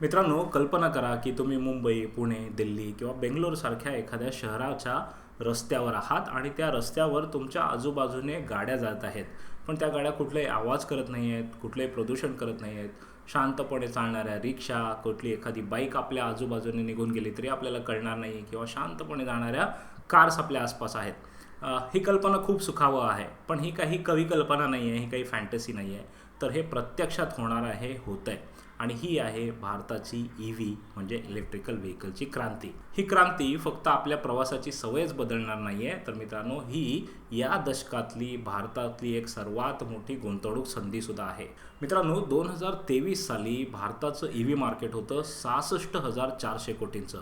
मित्रांनो कल्पना करा की तुम्ही मुंबई पुणे दिल्ली किंवा बेंगलोरसारख्या एखाद्या शहराच्या रस्त्यावर आहात आणि त्या रस्त्यावर तुमच्या आजूबाजूने गाड्या जात आहेत. पण त्या गाड्या कुठलाही आवाज करत नाही आहेत कुठलंही प्रदूषण करत नाही आहेत शांतपणे चालणाऱ्या रिक्षा कुठली एखादी बाईक आपल्या आजूबाजूने निघून गेली तरी आपल्याला कळणार नाही किंवा शांतपणे जाणाऱ्या कार्स आपल्या आसपास आहेत. ही कल्पना खूप सुखावं आहे पण ही काही कवी कल्पना नाही आहे ही काही फॅन्टसी नाही आहे तर हे प्रत्यक्षात होणार आहे होत आहे आणि ही आहे भारताची ई व्ही म्हणजे इलेक्ट्रिकल व्हेकलची क्रांती. ही क्रांती फक्त आपल्या प्रवासाची सवयच बदलणार नाही आहे तर मित्रांनो ही या दशकातली भारतातली एक सर्वात मोठी गुंतवणूक संधीसुद्धा आहे. मित्रांनो दोन हजार तेवीस साली भारताचं ई व्ही मार्केट होतं सहासष्ट हजार चारशे कोटींचं.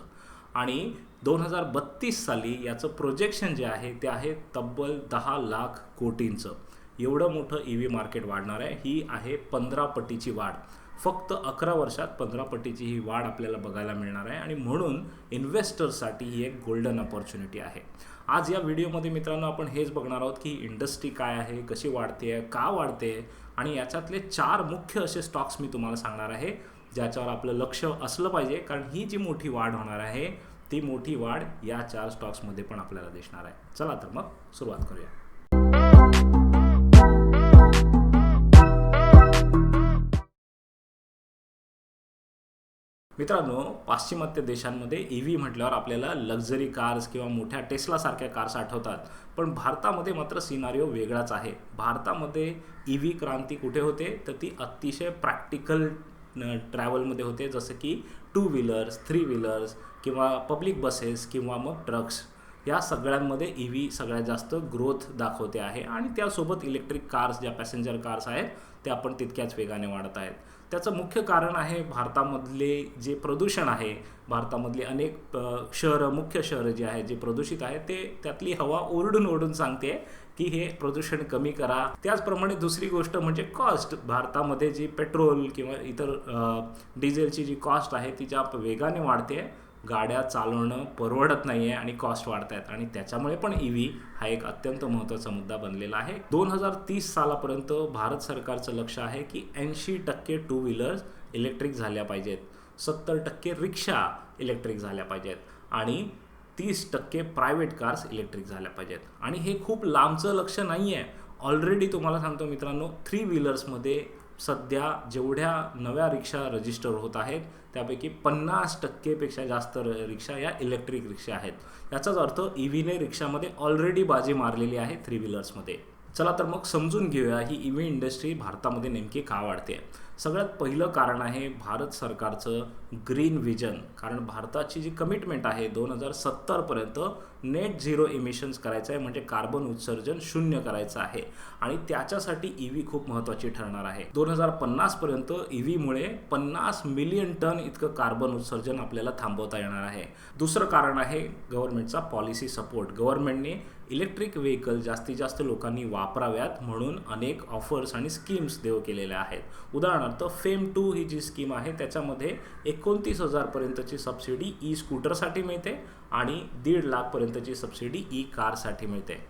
आणि दोन हजार बत्तीस साली याचं प्रोजेक्शन जे आहे ते आहे तब्बल दहा लाख कोटींचं. एवढं मोठं ई व्ही मार्केट वाढणार आहे. ही आहे पंधरा पटीची वाढ. फक्त अकरा वर्षात पंधरा पटीची ही वाढ आपल्याला बघायला मिळणार आहे आणि म्हणून इन्व्हेस्टर्ससाठी ही एक गोल्डन ऑपॉर्च्युनिटी आहे. आज या व्हिडिओमध्ये मित्रांनो आपण हेच बघणार आहोत की इंडस्ट्री काय आहे कशी वाढते आहे का वाढते आणि याच्यातले चार मुख्य असे स्टॉक्स मी तुम्हाला सांगणार आहे ज्याच्यावर आपलं लक्ष असलं पाहिजे कारण ही जी मोठी वाढ होणार आहे ती मोठी वाढ या चार स्टॉक्समध्ये पण आपल्याला दिसणार आहे. चला तर मग सुरुवात करूया. मित्रांनो पाश्चिमात्य देशांमध्ये ई व्ही म्हटल्यावर आपल्याला लक्झरी कार्स किंवा मोठ्या टेस्लासारख्या कार्स आठवतात. पण भारतामध्ये मात्र सिनारिओ वेगळाच आहे. भारतामध्ये ई व्ही क्रांती कुठे होते? तर ती अतिशय प्रॅक्टिकल ट्रॅव्हलमध्ये होते. जसं की टू व्हीलर्स थ्री व्हीलर्स किंवा पब्लिक बसेस किंवा मग ट्रक्स या सगळ्यांमध्ये ई व्ही सगळ्यात जास्त ग्रोथ दाखवते आहे. आणि त्यासोबत इलेक्ट्रिक कार्स ज्या पॅसेंजर कार्स आहेत त्या पण तितक्याच वेगाने वाढत आहेत. त्याचं मुख्य कारण आहे भारतामधले जे प्रदूषण आहे भारतामधली अनेक शहरं मुख्य शहरं जी आहेत जे प्रदूषित आहे ते त्यातली हवा ओरडून ओरडून सांगते की हे प्रदूषण कमी करा. त्याचप्रमाणे दुसरी गोष्ट म्हणजे कॉस्ट भारतामध्ये जी पेट्रोल किंवा इतर डिझेलची जी कॉस्ट आहे ती ज्या वेगाने वाढते गाड्या चालवणं परवडत नाही आहे आणि कॉस्ट वाढत आहेत आणि त्याच्यामुळे पण ई व्ही हा एक अत्यंत महत्त्वाचा मुद्दा बनलेला आहे. दोन हजार तीस सालापर्यंत भारत सरकारचं लक्ष आहे की ऐंशी टक्के टू व्हीलर्स इलेक्ट्रिक झाल्या पाहिजेत. सत्तर टक्के रिक्षा इलेक्ट्रिक झाल्या पाहिजेत. आणि तीस टक्के प्रायव्हेट कार्स इलेक्ट्रिक झाल्या पाहिजेत. आणि हे खूप लांबचं लक्ष नाही आहे ऑलरेडी तुम्हाला सांगतो मित्रांनो थ्री व्हीलर्समध्ये सध्या जेवढ्या नव्या रिक्षा रजिस्टर होत आहेत त्यापैकी पन्नास टक्केपेक्षा जास्त र रिक्षा या इलेक्ट्रिक रिक्षा आहेत. याचाच अर्थ ई व्हीने रिक्षामध्ये ऑलरेडी बाजी मारलेली आहे थ्री व्हीलर्समध्ये चला तर मग समजून घेऊया ही ई व्ही इंडस्ट्री भारतामध्ये नेमकी का वाढते सगळ्यात पहिलं कारण आहे भारत सरकारचं ग्रीन व्हिजन कारण भारताची जी कमिटमेंट आहे दोन हजार सत्तरपर्यंत नेट झिरो इमिशन्स करायचं आहे म्हणजे कार्बन उत्सर्जन शून्य करायचं आहे. आणि त्याच्यासाठी ई व्ही खूप महत्त्वाची ठरणार आहे. दोन हजार पन्नासपर्यंत ई व्हीमुळे पन्नास मिलियन टन इतकं कार्बन उत्सर्जन आपल्याला थांबवता येणार आहे. दुसरं कारण आहे गव्हर्नमेंटचा पॉलिसी सपोर्ट गव्हर्नमेंटने इलेक्ट्रिक व्हेकल जास्तीत जास्त लोकांनी वापराव्यात म्हणून अनेक ऑफर्स आणि स्कीम्स देऊ केलेल्या आहेत. उदाहरणार्थ फेम टू ही जी स्कीम आहे त्याच्यामध्ये एकोणतीस हजारपर्यंतची सबसिडी ई स्कूटरसाठी मिळते. आणि दीड लाखपर्यंतची सबसिडी ई कारसाठी मिळते.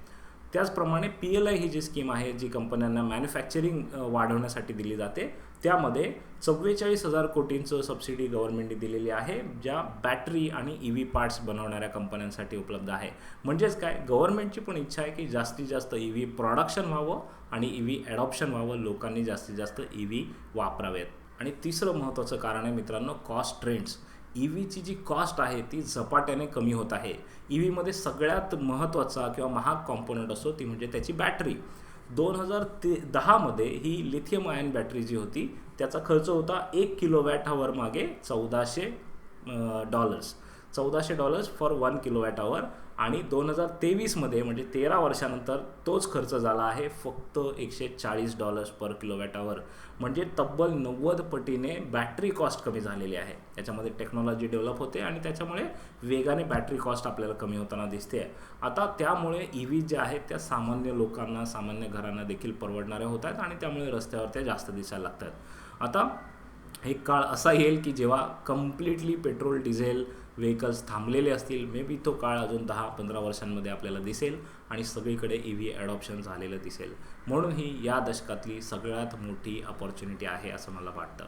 त्याचप्रमाणे पी एल आय ही जी स्कीम आहे जी कंपन्यांना मॅन्युफॅक्चरिंग वाढवण्यासाठी दिली जाते त्यामध्ये चव्वेचाळीस हजार कोटींचं सबसिडी गव्हर्नमेंटने दिलेली आहे ज्या बॅटरी आणि ई व्ही पार्ट्स बनवणाऱ्या कंपन्यांसाठी उपलब्ध आहे. म्हणजेच काय? गव्हर्नमेंटची पण इच्छा आहे की जास्तीत जास्त ई व्ही प्रॉडक्शन व्हावं आणि ई व्ही ॲडॉप्शन व्हावं लोकांनी जास्तीत जास्त ई व्ही वापरावेत. आणि तिसरं महत्त्वाचं कारण आहे मित्रांनो कॉस्ट ट्रेंड्स ई व्हीची जी कॉस्ट आहे ती झपाट्याने कमी होत आहे. ई व्हीमध्ये सगळ्यात महत्त्वाचा किंवा महाग कॉम्पोनंट असतो ती म्हणजे त्याची बॅटरी दोन हजार ते दहामध्ये ही लिथियम आयन बॅटरी जी होती त्याचा खर्च होता एक किलो वॅट हवर मागे चौदाशे डॉलर्स चौदाशे dollars for one kilowatt hour आणि दोन हजार तेवीसमध्ये म्हणजे तेरा वर्षानंतर तोच खर्च झाला आहे फक्त एकशे चाळीस डॉलर्स पर किलोवॅट आवर म्हणजे तब्बल नव्वद पटीने बॅटरी कॉस्ट कमी झालेली आहे. त्याच्यामध्ये टेक्नॉलॉजी डेव्हलप होते आणि त्याच्यामुळे वेगाने बॅटरी कॉस्ट आपल्याला कमी होताना दिसते. आता त्यामुळे ई व्ही ज्या आहेत त्या सामान्य लोकांना सामान्य घरांना देखील परवडणाऱ्या होत आहेत आणि त्यामुळे रस्त्यावर त्या जास्त दिसायला लागतात. आता एक काळ असा येईल की जेव्हा कम्प्लिटली पेट्रोल डिझेल व्हेकल्स थांबलेले असतील मे बी तो काळ अजून दहा पंधरा वर्षांमध्ये आपल्याला दिसेल आणि सगळीकडे ई व्ही ॲडॉप्शन झालेलं दिसेल. म्हणून ही या दशकातली सगळ्यात मोठी अपॉर्च्युनिटी आहे असं मला वाटतं.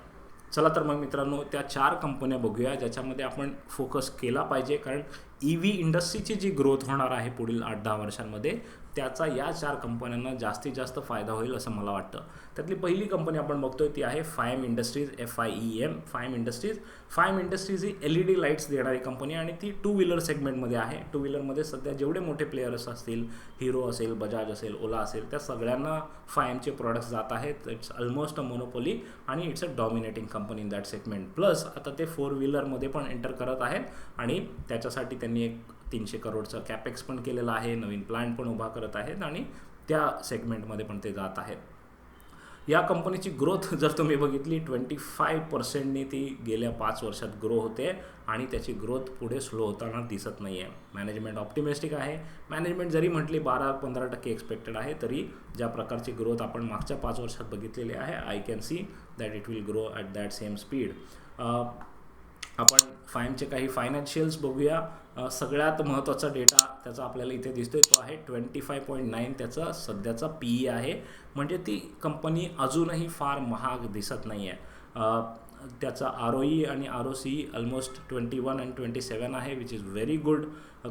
चला तर मग मित्रांनो त्या चार कंपन्या बघूया ज्याच्यामध्ये आपण फोकस केला पाहिजे. कारण ई व्ही इंडस्ट्रीची जी ग्रोथ होणार आहे पुढील आठ दहा वर्षांमध्ये त्याचा या चार कंपन्यांना जास्तीत जास्त फायदा होईल असं मला वाटतं. त्यातली पहिली कंपनी आपण बघतोय ती आहे Fiem industries F I E M Fiem industries Fiem industries he L E D lights देणारी कंपनी आणि ती टू व्हीलर सेगमेंटमध्ये आहे. टू व्हीलरमध्ये सध्या जेवढे मोठे प्लेयर्स असतील हिरो असेल बजाज असेल ओला असेल त्या सगळ्यांना फायमचे प्रॉडक्ट्स जात आहेत. इट्स ऑलमोस्ट अ मोनोपोली आणि it's a dominating company in that segment plus आता ते फोर व्हीलरमध्ये पण एंटर करत आहेत आणि त्याच्यासाठी त्यांनी एक तीनशे करोडचं कॅपेक्स पण केलेलं आहे. नवीन प्लांट पण उभा करत आहेत आणि त्या सेगमेंटमध्ये पण ते जात आहेत. या कंपनीची ग्रोथ जर तुम्ही बघितली ट्वेंटी फाय पर्सेंटनी ती गेल्या पाच वर्षात ग्रो होते आणि त्याची ग्रोथ पुढे स्लो होताना दिसत नाही आहे मॅनेजमेंट ऑप्टिमिस्टिक आहे. मॅनेजमेंट जरी म्हटली बारा पंधरा टक्के एक्सपेक्टेड आहे तरी ज्या प्रकारची ग्रोथ आपण मागच्या पाच वर्षात बघितलेली आहे I can see that it will grow at that same speed आपण फायनचे काही फायनान्शियल्स बघूया. सगळ्यात महत्त्वाचा डेटा त्याचा आपल्याला इथे दिसतोय. तो आहे ट्वेंटी फाय पॉईंट नाईन त्याचा सध्याचा पी ई आहे. म्हणजे ती कंपनी अजूनही फार महाग दिसत नाही आहे त्याचा आर ओ ई आणि R O C almost twenty one and twenty seven आहे विच इज व्हेरी गुड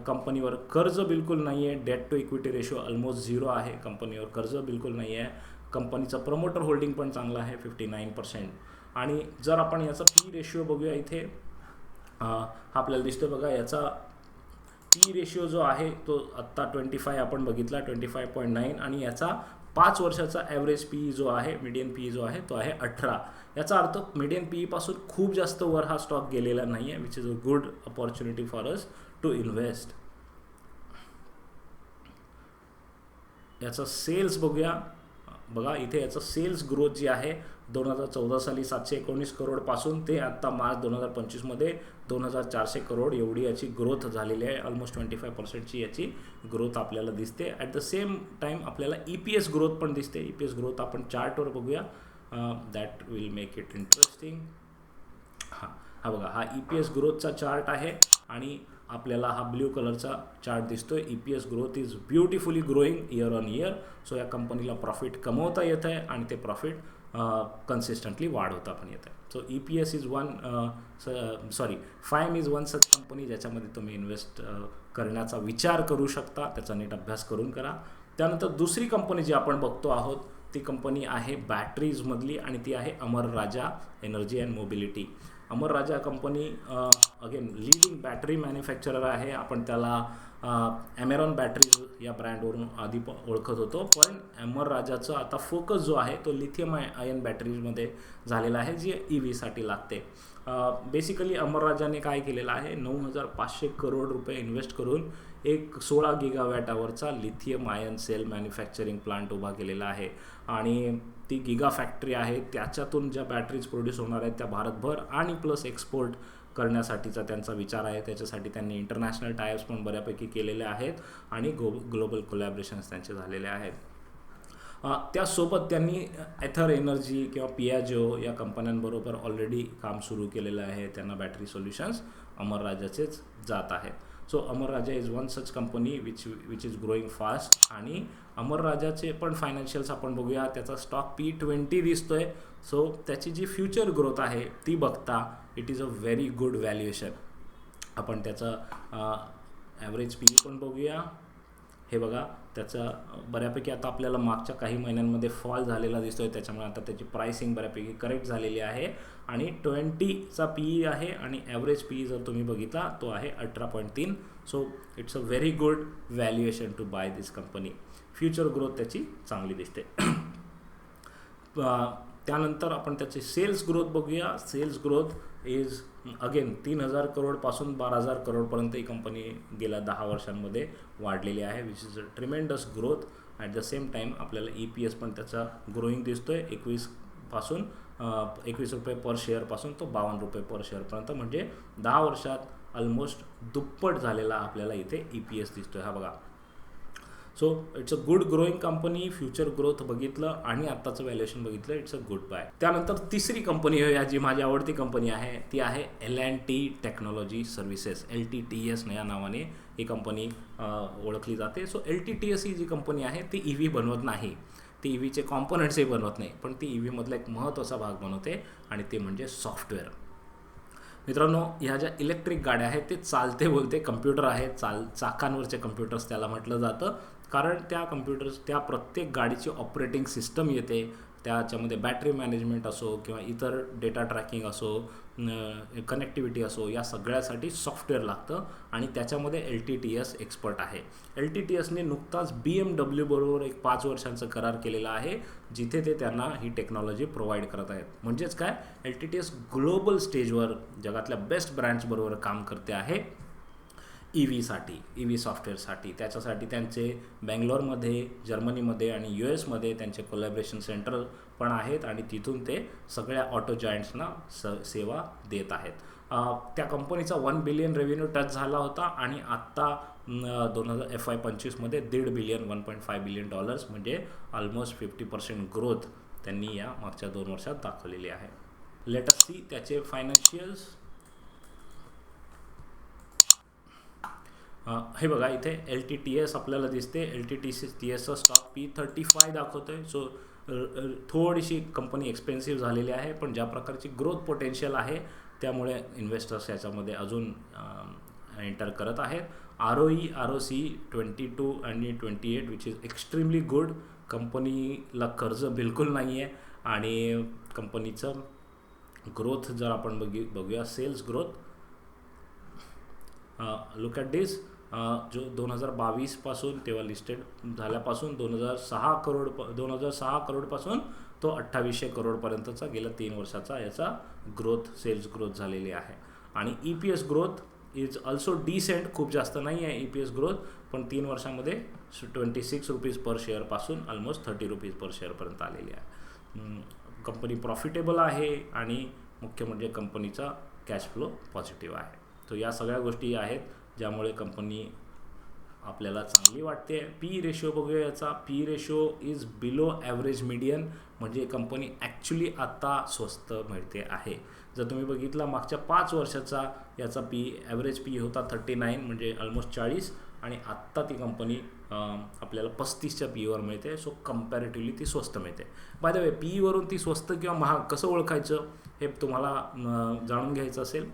कंपनीवर कर्ज बिलकुल नाही आहे debt to equity ratio almost zero आहे कंपनीवर कर्ज बिलकुल नाही आहे कंपनीचं प्रमोटर होल्डिंग पण चांगलं आहे फिफ्टी नाईन पर्सेंट आणि जर आपण याचा पी रेशिओ बघूया इथे हा आपल्याला दिसतो बघा याचा पी रेशिओ जो आहे तो आत्ता ट्वेंटी फाय आपण बघितला ट्वेंटी फाय पॉईंट नाईन आणि याचा पाच वर्षाचा ॲव्हरेज पी जो आहे मीडियन पी जो आहे तो आहे अठरा. याचा अर्थ मिडियन पी पासून खूप जास्त वर हा स्टॉक गेलेला नाही आहे which is a good opportunity for us to invest याचा सेल्स बघूया. बघा इथे याचा सेल्स ग्रोथ जी आहे दोन हजार चौदा साली सातशे एकोणीस करोडपासून ते आत्ता मार्च दोन हजार पंचवीसमध्ये दोन हजार चारशे करोड एवढी याची ग्रोथ झालेली आहे. ऑलमोस्ट ट्वेंटी फाय पर्सेंटची याची ग्रोथ आपल्याला दिसते. ॲट द सेम टाईम आपल्याला ई पी एस ग्रोथ पण दिसते. ई पी एस ग्रोथ आपण चार्टवर बघूया. That will make it interesting हां हा बघा हा ई पी एस ग्रोथचा चार्ट आहे आणि आपल्याला हा ब्ल्यू कलरचा चार्ट दिसतोय. E P S growth is beautifully growing year on year so या कंपनीला प्रॉफिट कमवता येत आहे आणि ते प्रॉफिट कन्सिस्टंटली वाढवता पण येत आहे so E P S is one sorry Fiem is one such company ज्याच्यामध्ये तुम्ही इन्व्हेस्ट करण्याचा विचार करू शकता त्याचा नीट अभ्यास करून करा. त्यानंतर दुसरी कंपनी जी आपण बघतो आहोत ती कंपनी आहे बॅटरीजमधली आणि ती आहे Amara Raja energy and mobility Amara Raja company again leading battery manufacturer आहे. आपण त्याला ॲमेरॉन बॅटरी या ब्रँडवरून आधी प ओळखत होतो. पण अमर राजाचा आता फोकस जो आहे तो लिथियम आय आयन बॅटरीजमध्ये झालेला आहे जी ई व्हीसाठी लागते. बेसिकली अमर राजाने काय केलेलं आहे? नऊ हजार पाचशे करोड रुपये इन्व्हेस्ट करून एक सोळा gigawatt आवरचा lithium ion cell manufacturing plant उभा केलेला आहे. आणि ती गिगा फॅक्टरी आहे. त्याच्यातून ज्या बॅटरीज प्रोड्यूस होणार आहेत त्या भारतभर आणि प्लस एक्सपोर्ट करण्यासाठीचा त्यांचा विचार आहे. त्याच्यासाठी त्यांनी इंटरनॅशनल टायर्स पण बऱ्यापैकी केलेले आहेत आणि गो ग्लोबल कोलॅबरेशन्स त्यांचे झालेले आहेत. त्यासोबत त्यांनी ॲथर एनर्जी किंवा पियाजो या कंपन्यांबरोबर ऑलरेडी काम सुरू केलेलं आहे. त्यांना बॅटरी सोल्युशन्स अमर राजाचेच जात आहेत. So Amara Raja is one such company which which is growing fast आणि अमर राजाचे पण फायनान्शियल्स आपण बघूया. त्याचा स्टॉक पी ट्वेंटी दिसतोय. सो त्याची जी फ्युचर ग्रोथ आहे ती बघता it is a very good valuation आपण त्याचं ॲव्हरेज पी पण बघूया. हे बघा. त्याचा बऱ्यापैकी आता आपल्याला मागच्या काही महिन्यांमध्ये फॉल झालेला दिसतो आहे त्याच्यामुळे आता त्याची प्राइसिंग बऱ्यापैकी करेक्ट झालेली आहे. आणि ट्वेंटीचा पी ई आहे आणि ॲव्हरेज पी ई जर तुम्ही बघितला तो आहे अठरा पॉईंट तीन. So it's a very good valuation to buy this company future growth त्याची चांगली दिसते. त्यानंतर आपण त्याची सेल्स ग्रोथ बघूया. सेल्स ग्रोथ इज अगेन तीन हजार करोडपासून बारा हजार करोडपर्यंत ही कंपनी गेल्या दहा वर्षांमध्ये वाढलेली आहे which is a tremendous growth at the same time आपल्याला ई पी एस पण त्याचा ग्रोईंग दिसतो आहे एकवीसपासून एकवीस रुपये पर शेअरपासून तो बावन्न रुपये पर शेअरपर्यंत म्हणजे दहा वर्षात ऑलमोस्ट दुप्पट झालेला आपल्याला इथे ई पी एस दिसतो आहे हा बघा. So it's a good growing company future growth बघितलं आणि आत्ताचं व्हॅल्युएशन बघितलं इट्स अ गुड बाय त्यानंतर तिसरी कंपनी या जी माझी आवडती कंपनी आहे ती आहे L and T technology services L T T S या नावाने ही कंपनी ओळखली जाते. So L T T S ही जी कंपनी आहे ती ई व्ही बनवत नाही. ती ई व्हीचे कॉम्पोनंट्सही बनवत नाही पण ती ई व्हीमधला एक महत्त्वाचा भाग बनवते आणि ते म्हणजे सॉफ्टवेअर मित्रांनो ह्या ज्या इलेक्ट्रिक गाड्या आहेत ते चालते बोलते कम्प्युटर आहेत चाल चाकांवरचे कम्प्युटर्स त्याला म्हटलं जातं. कारण त्या कम्प्युटर्स त्या प्रत्येक गाडीची ऑपरेटिंग सिस्टम येते. त्याच्यामध्ये बॅटरी मॅनेजमेंट असो किंवा इतर डेटा ट्रॅकिंग असो कनेक्टिव्हिटी असो या सगळ्यासाठी सॉफ्टवेअर लागतं आणि त्याच्यामध्ये L T T S expert आहे. एल टी टी एसने नुकताच बी एम डब्ल्यू बरोबर एक पाच वर्षांचा करार केलेला आहे जिथे ते त्यांना ही टेक्नॉलॉजी प्रोव्हाइड करत आहेत. म्हणजेच काय? L T T S global स्टेजवर जगातल्या बेस्ट ब्रँड्सबरोबर काम करते आहे. ई व्हीसाठी ई व्ही सॉफ्टवेअरसाठी त्याच्यासाठी त्यांचे बँगलोरमध्ये जर्मनीमध्ये आणि यू एसमध्ये त्यांचे कोलॅबरेशन सेंटर पण आहेत आणि तिथून ते सगळ्या ऑटो जॉईंट्सना स सेवा देत आहेत. त्या कंपनीचा वन बिलियन रेव्हेन्यू टच झाला होता आणि आत्ता दोन हजार एफ आय पंचवीसमध्ये दीड billion one point five billion dollars म्हणजे ऑलमोस्ट फिफ्टी पर्सेंट ग्रोथ त्यांनी या मागच्या दोन वर्षात दाखवलेली आहे. लेटस सी त्याचे फायनान्शियल्स हे बघा इथे एल टी टी एस आपल्याला दिसते. L T T C T एसचा stock P thirty five दाखवतो आहे सो थोडीशी कंपनी एक्सपेन्सिव्ह झालेली आहे पण ज्या प्रकारची ग्रोथ पोटेन्शियल आहे त्यामुळे इन्व्हेस्टर्स याच्यामध्ये अजून एंटर करत आहेत. R O E R O C twenty two and twenty eight which is extremely good कंपनीला कर्ज बिलकुल नाही आहे आणि कंपनीचं ग्रोथ जर आपण बघी बघूया sales growth look at this जो दोन हजार बावीसपासून तेव्हा लिस्टेड झाल्यापासून दोन हजार सहा करोड प दोन हजार सहा करोडपासून तो अठ्ठावीसशे करोडपर्यंतचा गेल्या तीन वर्षाचा याचा ग्रोथ सेल्स ग्रोथ झालेली आहे. आणि E P S growth is also decent खूप जास्त नाही आहे ई पी एस ग्रोथ पण तीन वर्षामध्ये ट्वेंटी सिक्स रुपीज पर शेअरपासून ऑलमोस्ट थर्टी रुपीज पर शेअरपर्यंत आलेली आहे. कंपनी प्रॉफिटेबल आहे आणि मुख्य म्हणजे कंपनीचा कॅश फ्लो पॉझिटिव्ह आहे. तर या सगळ्या गोष्टी आहेत. ज्यामुळे कंपनी आपल्याला चांगली वाटते. पी रेशो बघूया याचा. P ratio is below average median म्हणजे कंपनी ॲक्च्युली आत्ता स्वस्त मिळते आहे. जर तुम्ही बघितला मागच्या पाच वर्षाचा याचा पी ॲव्हरेज पी होता थर्टी नाईन म्हणजे ऑलमोस्ट चाळीस. आणि आत्ता ती कंपनी आपल्याला पस्तीसच्या पीवर मिळते. सो कम्पॅरेटिव्हली ती स्वस्त मिळते. बाय द वे पीवरून ती स्वस्त किंवा महाग कसं ओळखायचं हे तुम्हाला जाणून घ्यायचं असेल.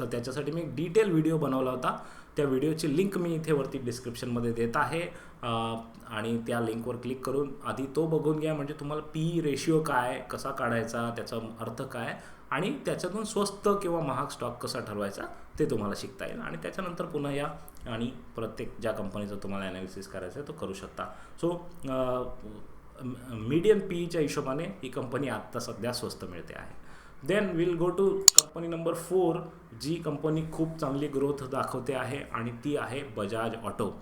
तर त्याच्यासाठी मी डिटेल व्हिडिओ बनवला होता. त्या व्हिडिओची लिंक मी इथे वरती डिस्क्रिप्शनमध्ये देत आहे. आणि त्या लिंकवर क्लिक करून आधी तो बघून घ्या. म्हणजे तुम्हाला पी रेशिओ काय कसा काढायचा त्याचा अर्थ काय आणि त्याच्यातून स्वस्त किंवा महाग स्टॉक कसा ठरवायचा ते तुम्हाला शिकता येईल. आणि त्याच्यानंतर पुन्हा या आणि प्रत्येक ज्या कंपनीचा तुम्हाला ॲनालिसिस करायचा आहे तो करू शकता. सो मीडियम पीईच्या हिशोबाने ही कंपनी आत्ता सध्या स्वस्त मिळते आहे. Then will go to company number four G company खूप चांगली ग्रोथ दाखवते आहे आणि ती आहे बजाज ऑटो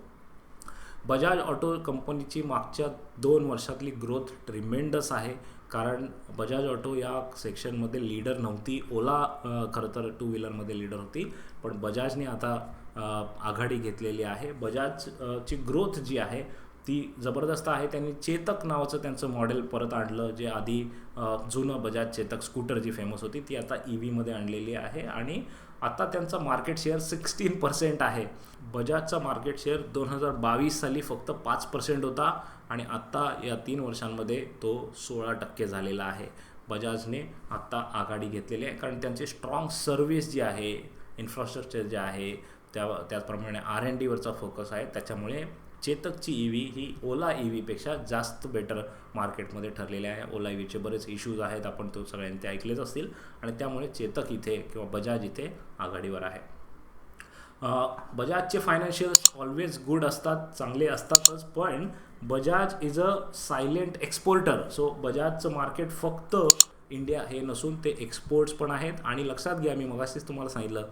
बजाज ऑटो कंपनीची मागच्या दोन वर्षातली ग्रोथ ट्रिमेंडस आहे. कारण बजाज ऑटो या सेक्शनमध्ये लीडर नव्हती. ओला खरं तर टू व्हीलरमध्ये लीडर होती. पण बजाजने आता आघाडी घेतलेली आहे. बजाजची ग्रोथ जी आहे ती जबरदस्त आहे. त्यांनी चेतक नावाचं त्यांचं मॉडेल परत आणलं जे आधी जुनं बजाज चेतक स्कूटर जी फेमस होती ती आता ई व्हीमध्ये आणलेली आहे. आणि आता त्यांचा मार्केट शेअर सिक्स्टीन पर्सेंट आहे. बजाजचा मार्केट शेअर दोन हजार बावीस साली फक्त पाच पर्सेंट होता आणि आत्ता या तीन वर्षांमध्ये तो सोळा टक्के झालेला आहे. बजाजने आत्ता आघाडी घेतलेली आहे. कारण त्यांची स्ट्रॉंग सर्व्हिस जी आहे इन्फ्रास्ट्रक्चर जे आहे त्या त्याचप्रमाणे आर एन डीवरचा फोकस आहे. त्याच्यामुळे चेतकची ई व्ही ही ओला ई व्हीपेक्षा जास्त बेटर मार्केटमध्ये ठरलेले आहे. ओला ई व्हीचे बरेच इश्यूज आहेत आपण तो सगळ्यांनी ते ऐकलेच असतील. आणि त्यामुळे चेतक इथे किंवा बजाज इथे आघाडीवर आहे. बजाजचे फायनान्शियल्स ऑलवेज गुड असतात चांगले असतातच पण Bajaj is a silent exporter so बजाजचं market फक्त इंडिया हे नसून ते एक्सपोर्ट्स पण आहेत. आणि लक्षात घ्या मी मगाशीच तुम्हाला सांगितलं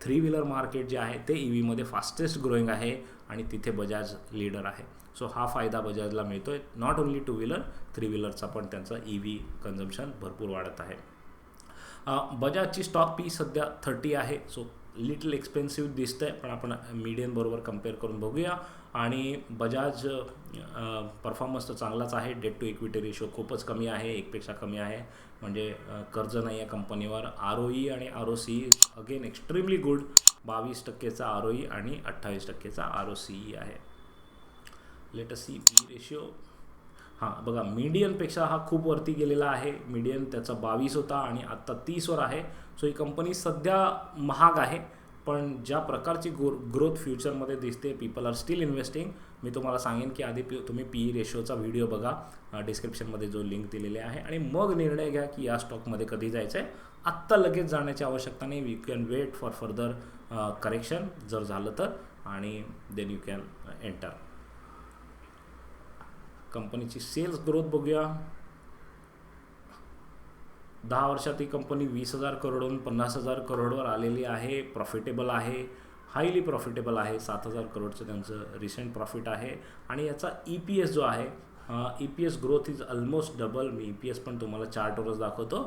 थ्री व्हीलर मार्केट जे आहे ते ई व्हीमध्ये फास्टेस्ट ग्रोईंग आहे आणि तिथे बजाज लीडर आहे. सो हा फायदा बजाजला मिळतो आहे not only two wheeler three व्हीलरचा पण त्यांचा ई व्ही कन्झम्पशन भरपूर वाढत आहे. बजाजची स्टॉक पी सध्या थर्टी आहे. सो लिटल एक्सपेन्सिव्ह दिसतं आहे पण आपण मीडियमबरोबर कंपेअर करून बघूया. आणि बजाज परफॉर्मन्स तर चांगलाच आहे. डेट टू इक्विटी रेशो खूपच कमी आहे एकपेक्षा कमी आहे. म्हणजे कर्ज नाही आहे कंपनीवर आर ओ ई आणि R O C again extremely good बावीस टक्केचा आर ओ ई आणि अठ्ठावीस टक्केचा आर ओ सी ई आहे. लेट सी पी रेशिओ हां बघा मीडियनपेक्षा हा खूप वरती गेलेला आहे. मीडियन त्याचा बावीस होता आणि आत्ता तीसवर आहे. सो ही कंपनी सध्या महाग आहे. पण ज्या प्रकारची ग्रो ग्रोथ फ्युचरमध्ये दिसते पीपल आर स्टील इन्व्हेस्टिंग मी तुम्हाला सांगेन की आधी पी तुम्ही पी ई रेशोचा व्हिडिओ बघा. डिस्क्रिप्शनमध्ये जो लिंक दिलेली आहे. आणि मग निर्णय घ्या की या स्टॉकमध्ये कधी जायचं आहे आत्ता लगेच जाण्याची आवश्यकता नाही. We can wait for further correction जर झालं तर. आणि देन यू कॅन एंटर कंपनीची सेल्स ग्रोथ बघूया. दहा वर्षात ही कंपनी वीस हजार करोडहून पन्नास हजार करोडवर आलेली आहे प्रॉफिटेबल आहे हायली प्रॉफिटेबल आहे. सात हजार करोडचं त्यांचं रिसेंट प्रॉफिट आहे. आणि याचा ई पी एस जो आहे E P S growth is almost double me E P S पण तुम्हाला चार्टवरच दाखवतो.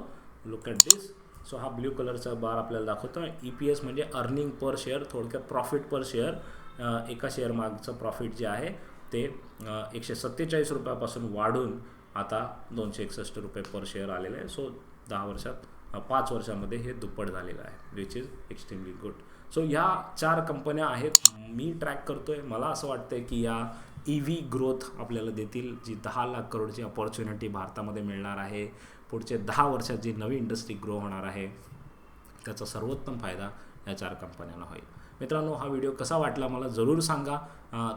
लुक ॲट दिस सो हा ब्ल्यू कलरचा बार आपल्याला दाखवतो ई पी एस म्हणजे अर्निंग पर शेअर थोडक्यात प्रॉफिट पर शेअर एका शेअर मागचं प्रॉफिट जे आहे ते एकशे सत्तेचाळीस रुपयापासून वाढून आता दोनशे एकसष्ट रुपये पर शेअर आलेले आहे. सो दहा वर्षात पाच वर्षामध्ये हे दुप्पट झालेलं आहे which is extremely good so ह्या चार कंपन्या आहेत मी ट्रॅक करतो आहे मला असं वाटतं आहे की या ई व्ही ग्रोथ आपल्याला देतील जी दहा लाख करोडची अपॉर्च्युनिटी भारतामध्ये मिळणार आहे. पुढचे दहा वर्षात जी नवी इंडस्ट्री ग्रो होणार आहे त्याचा सर्वोत्तम फायदा या चार कंपन्यांना होईल. मित्रांनो हा व्हिडिओ कसा वाटला मला जरूर सांगा.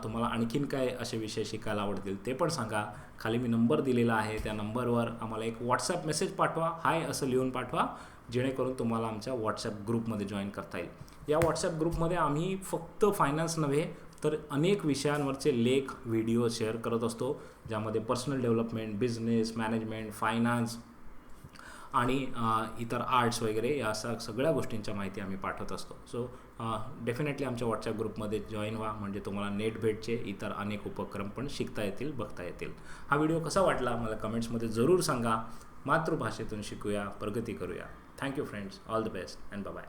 तुम्हाला आणखीन काय असे विषय शिकायला आवडतील ते पण सांगा. खाली मी नंबर दिलेला आहे त्या नंबरवर आम्हाला एक व्हॉट्सॲप मेसेज पाठवा. हाय असं लिहून पाठवा जेणेकरून तुम्हाला आमच्या व्हॉट्सअप ग्रुपमध्ये जॉईन करता येईल. या व्हॉट्सअप ग्रुपमध्ये आम्ही फक्त फायनान्स नव्हे तर अनेक विषयांवरचे लेख व्हिडिओ शेअर करत असतो ज्यामध्ये personal development business management finance आणि इतर आर्ट्स वगैरे या सगळ्या गोष्टींच्या माहिती आम्ही पाठवत असतो. सो डेफिनेटली आमच्या व्हॉट्सॲप ग्रुपमध्ये जॉईन व्हा. म्हणजे तुम्हाला नेट भेटचे इतर अनेक उपक्रम पण शिकता येतील बघता येतील. हा व्हिडिओ कसा वाटला मला कमेंट्समध्ये जरूर सांगा. मातृभाषेतून शिकूया प्रगती करूया. Thank you friends all the best and bye